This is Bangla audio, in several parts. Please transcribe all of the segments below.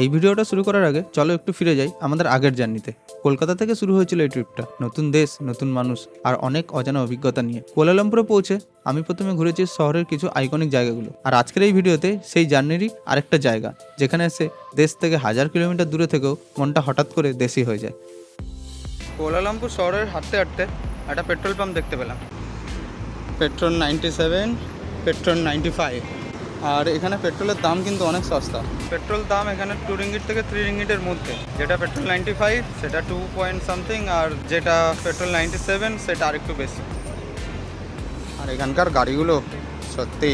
এই ভিডিওটা শুরু করার আগে চলো একটু ফিরে যাই আমাদের আগের জার্নিতে। কলকাতা থেকে শুরু হয়েছিল এই ট্রিপটা নতুন দেশ, নতুন মানুষ আর অনেক অজানা অভিজ্ঞতা নিয়ে। কোলালামপুরে পৌঁছে আমি প্রথমে ঘুরেছি শহরের কিছু আইকনিক জায়গাগুলো। আর আজকের এই ভিডিওতে সেই জার্নিরই আরেকটা জায়গা, যেখানে এসে দেশ থেকে হাজার কিলোমিটার দূরে থেকেও মনটা হঠাৎ করে দেশি হয়ে যায়। কোলালামপুর শহরের হাঁটতে হাঁটতে একটা পেট্রোল পাম্প দেখতে পেলাম। Petrol ninety seven, petrol ninety five. আর এখানে পেট্রোলের দাম কিন্তু অনেক সস্তা। পেট্রোল দাম এখানে টু রিঙ্গিট থেকে থ্রি রিঙ্গিটের মধ্যে। যেটা পেট্রোল নাইনটি ফাইভ সেটা টু পয়েন্ট সামথিং আর যেটা পেট্রোল নাইনটি সেভেন সেটা আরেকটু বেশি। আর এখানকার গাড়িগুলো সত্যি।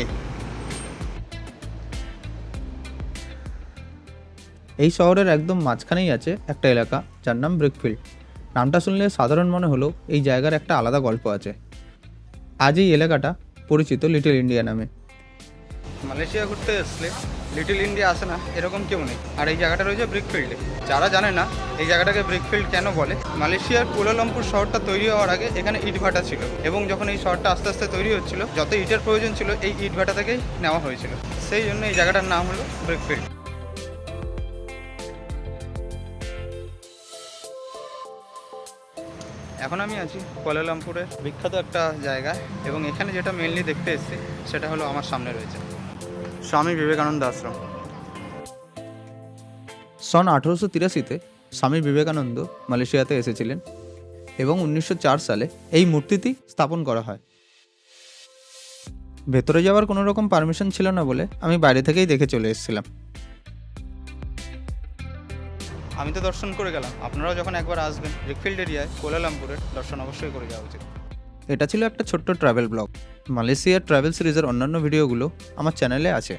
এই শহরের একদম মাঝখানেই আছে একটা এলাকা যার নাম ব্রিকফিল্ড। নামটা শুনলে সাধারণ মনে হলো এই জায়গার একটা আলাদা গল্প আছে। আজ এই এলাকাটা পরিচিত লিটল ইন্ডিয়া নামে। মালয়েশিয়া ঘুরতে আসলে লিটল ইন্ডিয়া আসে না, এরকম কেউ নেই। আর এই জায়গাটা রয়েছে ব্রিকফিল্ডে যারা জানে না, এই জায়গাটাকে ব্রিকফিল্ড কেন বলে, মালয়েশিয়ার কুয়ালালামপুর শহরটা তৈরি হওয়ার আগে এখানে ইটভাটা ছিল। এবং যখন এই শহরটা আস্তে আস্তে তৈরি হচ্ছিল, যত ইটের প্রয়োজন ছিল, এই ইটভাটা থেকেই নেওয়া হয়েছিল। সেই জন্য এই জায়গাটার নাম হলো ব্রিকফিল্ড। এখন আমি আছি কুয়ালালামপুরের বিখ্যাত একটা জায়গা এবং এখানে যেটা মেনলি দেখতে এসেছি, সেটা হলো আমার সামনে রয়েছে। স্বামী বিবেকানন্দ আশ্রম। সন আঠেরোশো তিরাশিতে স্বামী বিবেকানন্দ মালয়েশিয়াতে এসেছিলেন এবং উনিশশো চার সালে এই মূর্তিটি স্থাপন করা হয়। ভেতরে যাওয়ার কোনো রকম পারমিশন ছিল না বলে আমি বাইরে থেকেই দেখে চলে এসেছিলাম। আমি তো দর্শন করে গেলাম। আপনারাও যখন একবার আসবেন রিকফিল্ড এরিয়ায় কোলালামপুরের দর্শন অবশ্যই করে যাওয়া উচিত। এটা ছিল একটা ছোট্ট ট্রাভেল ব্লগ মালয়েশিয়ার ট্রাভেল সিরিজের অন্যান্য ভিডিওগুলো আমার চ্যানেলে আছে।